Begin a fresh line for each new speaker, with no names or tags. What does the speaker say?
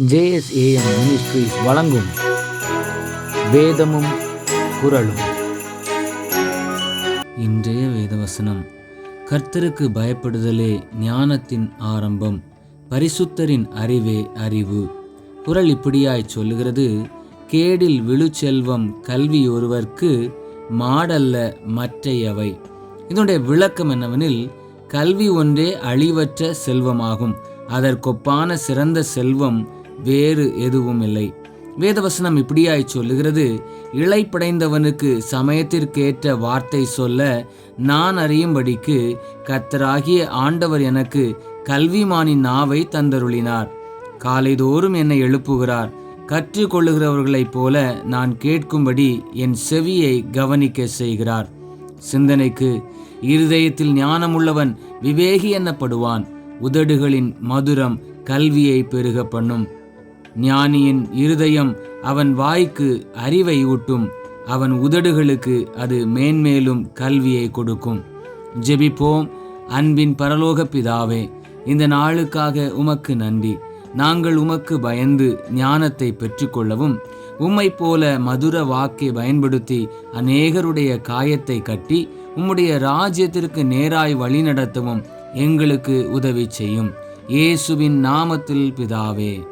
JSAM ministries வழங்கும் வேதமும் குரலும் இன்றைய வேதவசனம் கர்த்தருக்கு பயப்படுதலே ஞானத்தின் ஆரம்பம் பரிசுத்தரின் அறிவே அறிவு. குரல் இப்படியாய் சொல்லுகிறது கேடில் விழுச்செல்வம் கல்வி ஒருவர்க்கு மாடல்ல மற்றையவை. இதனுடைய விளக்கம் என்னவெனில் கல்வி ஒன்றே அழிவற்ற செல்வமாகும் அதற்கொப்பான சிறந்த செல்வம் வேறு எதுவும் இல்லை வேதவசனம் இப்படியாய் சொல்லுகிறது இழைப்படைந்தவனுக்கு சமயத்திற்கேற்ற வார்த்தை சொல்ல நான் அறியும்படிக்கு கத்தராகிய ஆண்டவர் எனக்கு கல்விமானின் நாவை தந்தருளினார். காலைதோறும் என்னை எழுப்புகிறார். கற்றுக்கொள்ளுகிறவர்களைப் போல நான் கேட்கும்படி என் செவியை கவனிக்க செய்கிறார். சிந்தனைக்கு இருதயத்தில் ஞானமுள்ளவன் விவேகி எனப்படுவான் உதடுகளின் மதுரம் கல்வியை பெருக பண்ணும் ஞானியின் இருதயம் அவன் வாய்க்கு அறிவை ஊட்டும். அவன் உதடுகளுக்கு அது மேன்மேலும் கல்வியை கொடுக்கும். ஜெபிப்போம். அன்பின் பரலோக பிதாவே இந்த நாளுக்காக உமக்கு நன்றி. நாங்கள் உமக்கு பயந்து ஞானத்தை பெற்றுக்கொள்ளவும் உம்மை போல மதுர வாக்கை பயன்படுத்தி அநேகருடைய காயத்தை கட்டி உம்முடைய ராஜ்யத்திற்கு நேராய் வழிநடத்தவும் எங்களுக்கு உதவி செய்யும். இயேசுவின் நாமத்தில் பிதாவே.